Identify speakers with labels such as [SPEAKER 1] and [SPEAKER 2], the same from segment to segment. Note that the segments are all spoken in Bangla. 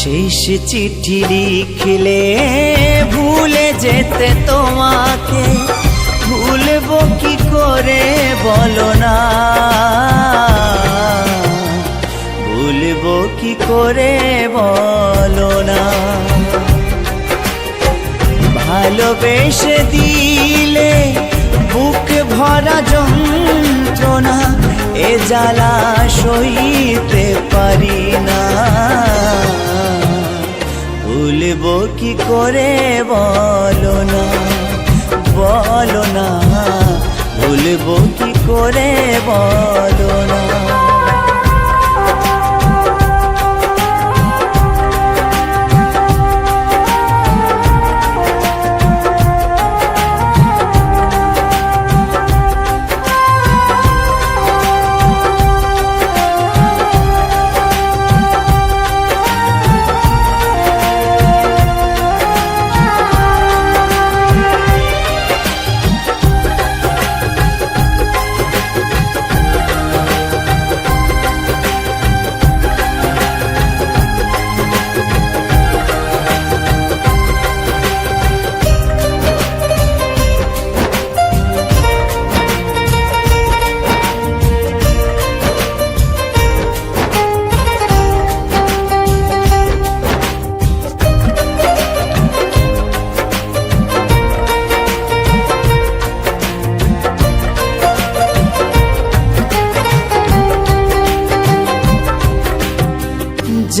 [SPEAKER 1] শেষ চিঠি লিখলে ভুলে যেতে তোমাকে। ভুলবো কি করে বলো না? ভুলবো কি করে বলো না? ভালোবেসে দিলে বুক ভরা যন্ত্রণা, এ জ্বালা সইতে পারি না। ভুলবো কি করে বলো না? বলো না ভুলব কি করে বলো না?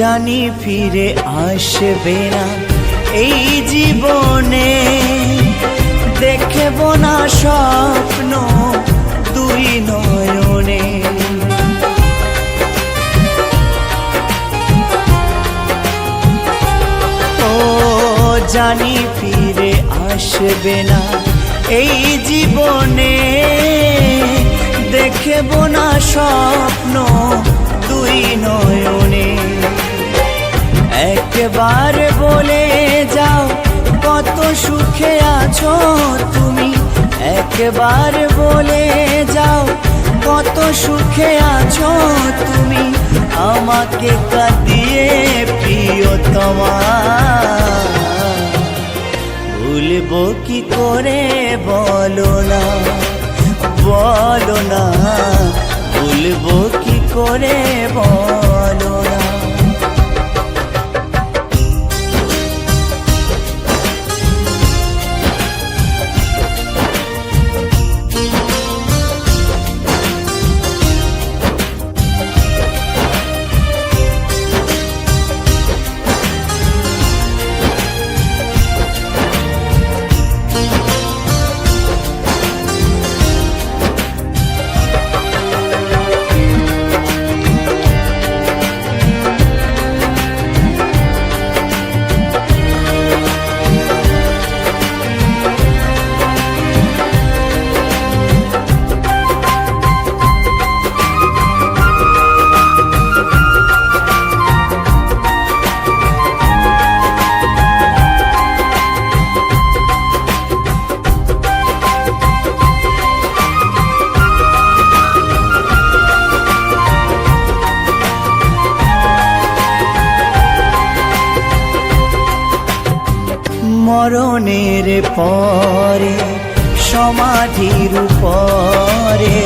[SPEAKER 1] জানি ফিরে আসবে না। এই জীবনে দেখব না স্বপ্ন দুই নয়নে। ও, জানি ফিরে আসবে না। এই জীবনে দেখব না স্বপ্ন দুই নয়নে। একবার বলে যাও, কত সুখে আছো তুমি। একবার বলে যাও, কত সুখে আছো তুমি। আমাকে কাঁদিয়ে প্রিয়তমা। ভুলবো কি করে বলো না বলো না। ভুলবো কি করে বলো না। মরণের পরে, সমাধির পরে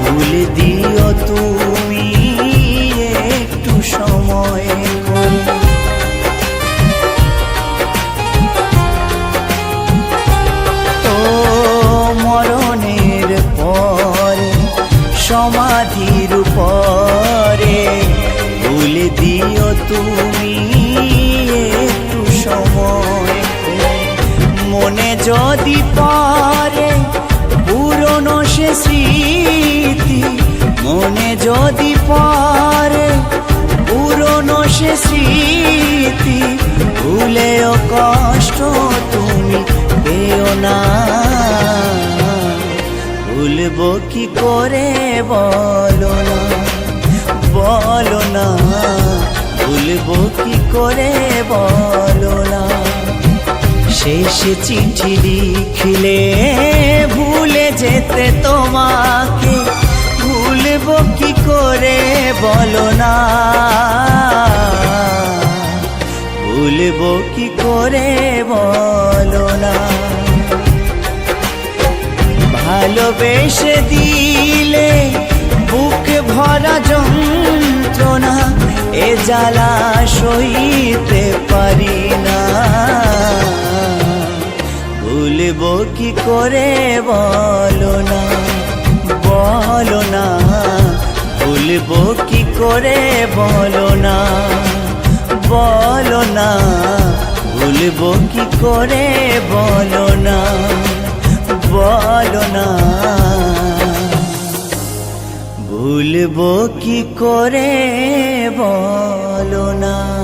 [SPEAKER 1] ফুল দিও তুমি একটু সময় ও মরণের পরে, সমাধির পরে ফুল দিও তুমি একটু সময়। মনে যদি পরে পুরনো সে স্মৃতি, মনে যদি পরে পুরনো সে স্মৃতি, ভুলেও কষ্ট তুমি পেও না। ভুলবো কি করে বলো না বলো না। ভুলবো কি করে বলো না। শেষ চিঠি লিখলে ভুলে যেতে তোমাকে। ভুলবো কি করে বলো না? ভুলবো কি করে বলো না? ভালোবেসে দিলে বুকে ভরা যন্ত্রণা, এ জ্বালা সইতে কি করে বলো না বলো না ভুলবো কি করে বলো না বলো না ভুলবো কি করে বলো না বলো না। ভুলবো কি করে বলো না।